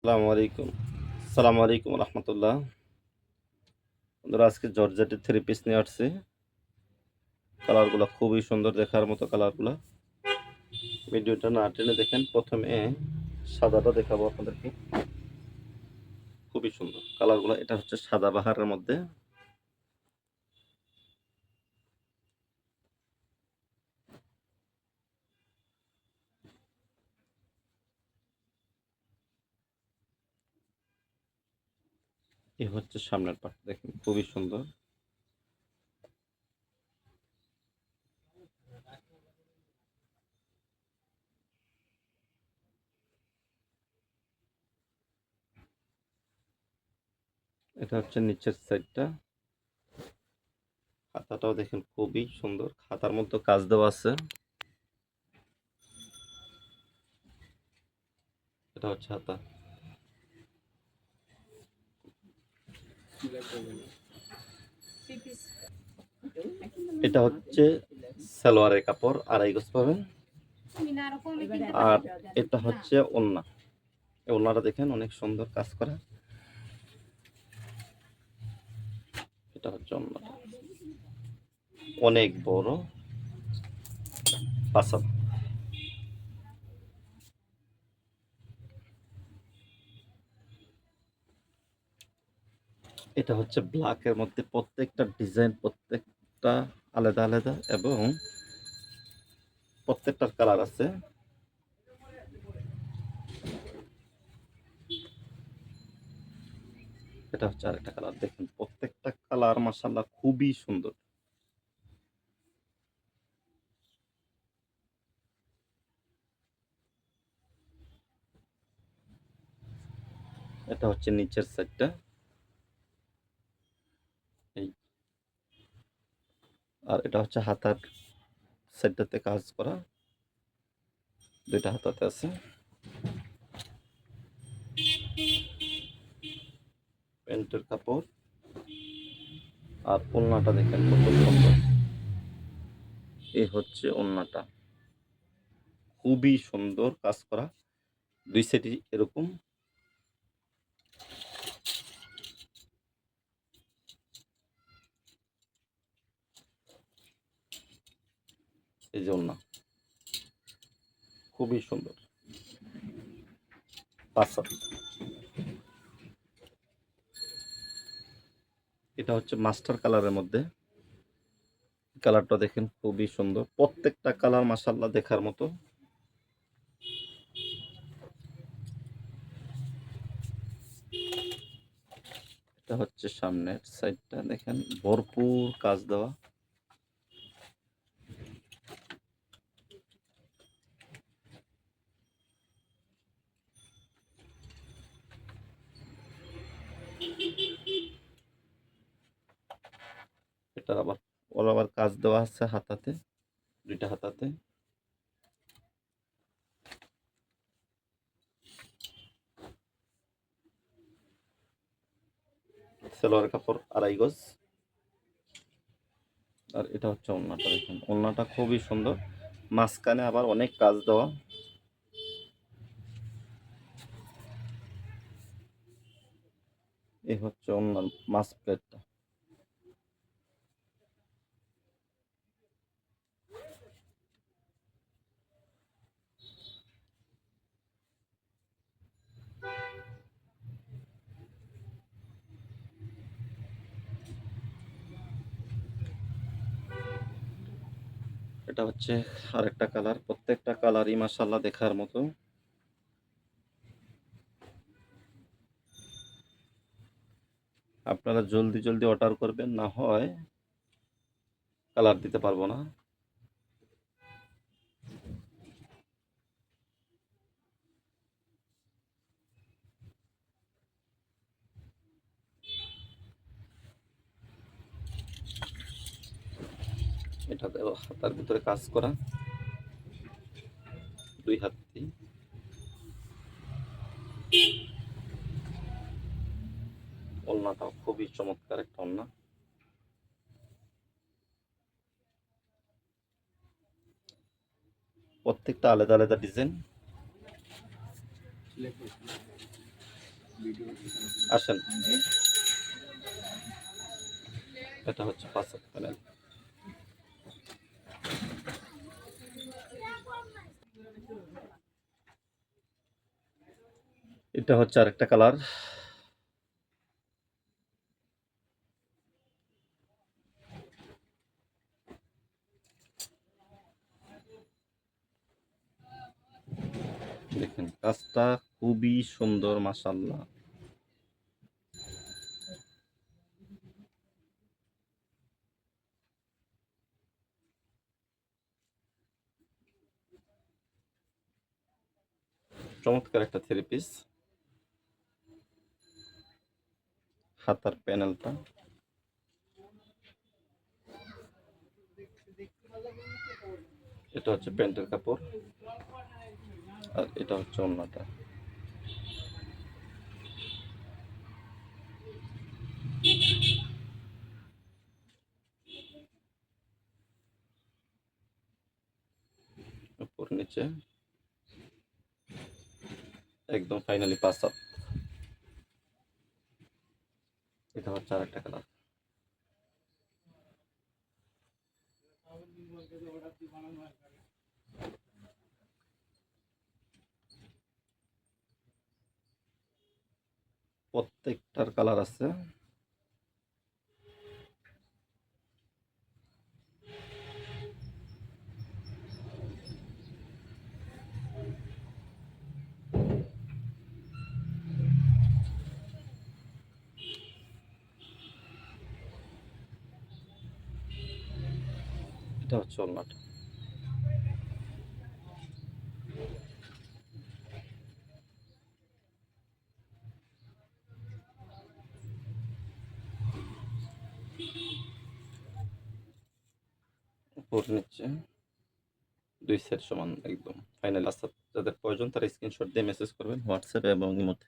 আসসালামু আলাইকুম। আসসালামু আলাইকুম রহমতুল্লাহ। বন্ধুরা, আজকে জর্জেটের থ্রি পিস নিয়ে আসছি। কালারগুলো খুবই সুন্দর দেখার মতো কালারগুলো। ভিডিওটা না টেনে দেখেন, প্রথমে সাদাটা দেখাবো আপনাদেরকে। খুবই সুন্দর। কালারগুলো, এটা হচ্ছে সাদা বাহারের মধ্যে। এ হচ্ছে সামনের পাট দেখেন, খুবই সুন্দর। এটা হচ্ছে নিচের সাইডটা। খাতাটাও দেখেন খুবই সুন্দর। খাতার মধ্যে কাজ দেওয়া আছে। এটা হচ্ছে হাতা। এটা হচ্ছে সালোয়ারের কাপড়, আড়াই গজ পাবেন। আর এটা হচ্ছে ওন্না ওন্নাটা দেখেন অনেক সুন্দর কাজ করা। এটা হচ্ছে ওন্নাটা অনেক বড়। পাসাব এটা হচ্ছে ব্ল্যাকের মধ্যে প্রত্যেকটা ডিজাইন প্রত্যেকটা আলাদা আলাদা এবং প্রত্যেকটার কালার আছে। এটা হচ্ছে আরেকটা কালার দেখুন, প্রত্যেকটা কালার মাসাল্লাহ খুবই সুন্দর। এটা হচ্ছে নিচের সাইডটা এই আর এটা হচ্ছে হাতার সাইডটাতে কাজ করা। দুইটা হাতাতে আছে। প্যান্টের কাপড়। আর ওড়নাটা দেখেন কত সুন্দর। এই হচ্ছে ওড়নাটা। খুবই সুন্দর কাজ করা। দুই সাইডই এরকম। এই যে খুবই সুন্দর। এটা হচ্ছে মাস্টার কালারের মধ্যে। কালারটা দেখেন খুবই সুন্দর। প্রত্যেকটা কালার মাসাল্লাহ দেখার মতো। এটা হচ্ছে সামনের সাইডটা, দেখেন ভরপুর কাজ দেওয়া। এটা আবার ওর আবার কাজ দেওয়া আছে হাতাতে, দুইটা হাতাতে। সেলোয়ার কাপড় আড়াই গজ। আর এটা হচ্ছে ওড়নাটা, দেখুন। ওড়নাটা খুবই সুন্দর। মাঝখানে আবার অনেক কাজ দেওয়া। এই হচ্ছে ওড়নার মাছ প্লেটটা এটা হচ্ছে আরেকটা কালার। প্রত্যেকটা কালারই মাসাল্লাহ দেখার মতো। আপনারা জলদি জলদি অর্ডার করবেন, না হয় কালার দিতে পারব না। এটা হাতার ভিতরে কাজ করা। দুই হাতি ওলনাটাও খুবই চমৎকার একটা ওলনা। প্রত্যেকটা আলাদা আলাদা ডিজাইন। আসেন। এটা হচ্ছে পাঁচ প্যানেল এটা হচ্ছে আরেকটা কালার। দেখেন কাজটা খুবই সুন্দর মাসাল্লাহ চমৎকার একটা থ্রি পিস হাতার প্যানেলটা এটা হচ্ছে প্যান্টের কাপড় আর এটা হচ্ছে অন্যটা উপর নিচে একদম ফাইনালি পাঁচ হাত এটা হচ্ছে আর একটা কালার প্রত্যেকটার কালার আছে। এটা হচ্ছে ওলনাটা উপর নিচে দুই সেট সমান একদম। ফাইনাল আস্তা যাদের প্রয়োজন তারা স্ক্রিনশট দিয়ে মেসেজ করবেন হোয়াটসঅ্যাপে এবং ইমোতে